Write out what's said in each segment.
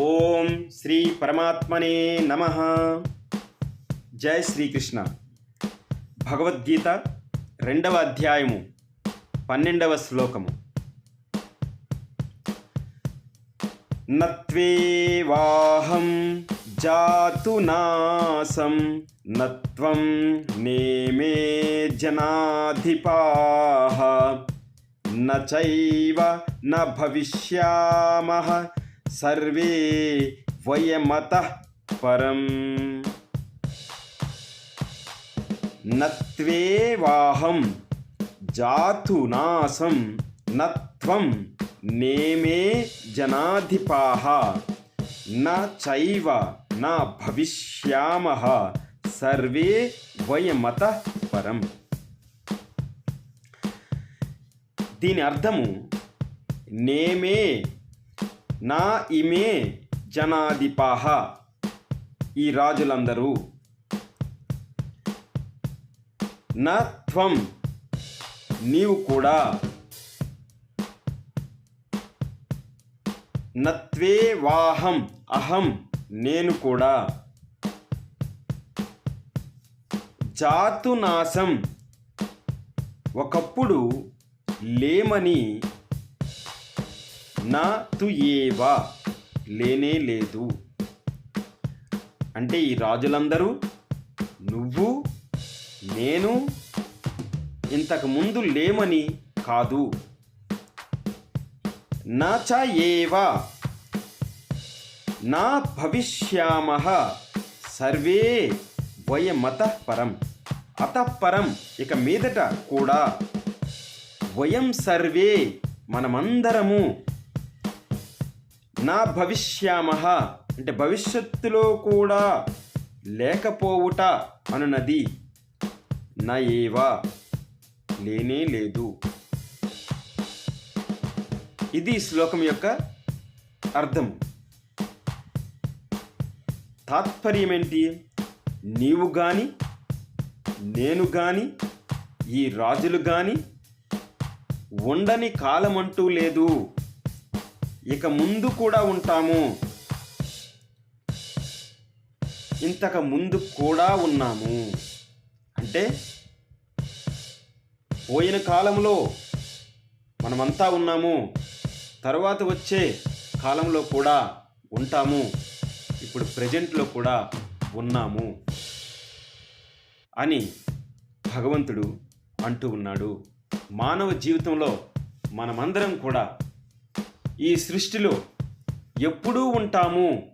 ఓం శ్రీ పరమాత్మనే నమ. జయ శ్రీకృష్ణ. భగవద్గీత రెండవ అధ్యాయము పన్నెండవ శ్లోకము. నత్వేవాహం జాతు నాసం నత్వం నేమే జనాధిపాహ నచైవ న భవిష్యామహ సర్వే వయమత పరం. నత్వేవాహం జాతునాశం నత్వం నేమే జనాధిపాహ. నైవ న భవిష్యామ సర్వే వయమత పరం. దీని అర్థము నేమే నా ఇమే జనాధిపాహ. ఈ రాజులందరూ. నత్వం నీవు కూడా. నత్వే వాహం అహం నేను కూడా. జాతునాశం ఒకప్పుడు లేమని నా తు ఏవా? లేనే లేదు. అంటే ఈ రాజులందరూ నువ్వు నేను ఇంతకు ముందు లేమని కాదు. నా చ ఏవా? నా భవిష్యామ సర్వే వయమత పరం. అతఃపరం ఇక మీదట కూడా. వయం సర్వే మనమందరము నా భవిష్యామ అంటే భవిష్యత్తులో కూడా లేకపోవుట అనునది. నా ఏవా లేనే లేదు. ఇది శ్లోకం యొక్క అర్థం. తాత్పర్యం ఏంటి నీవు గాని నేను గాని ఈ రాజులు గాని ఉండని కాలం అంటూ లేదు. ఇక ముందు కూడా ఉంటాము. ఇంతకు ముందు కూడా ఉన్నాము. అంటే పోయిన కాలంలో మనమంతా ఉన్నాము. తర్వాత వచ్చే కాలంలో కూడా ఉంటాము. ఇప్పుడు ప్రజెంట్లో కూడా ఉన్నాము అని భగవంతుడు అంటూ ఉన్నాడు. మానవ జీవితంలో మనమందరం కూడా ఈ సృష్టిలో ఎప్పుడూ ఉంటాము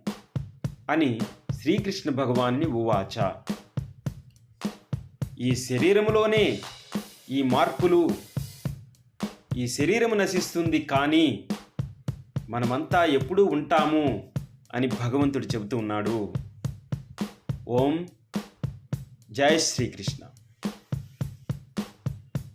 అని శ్రీకృష్ణ భగవాన్ని ఉవాచ. ఈ శరీరములోనే ఈ మార్పులు ఈ శరీరము నశిస్తుంది కానీ మనమంతా ఎప్పుడూ ఉంటాము అని భగవంతుడు చెబుతూ ఉన్నాడు. ఓం జై శ్రీకృష్ణ.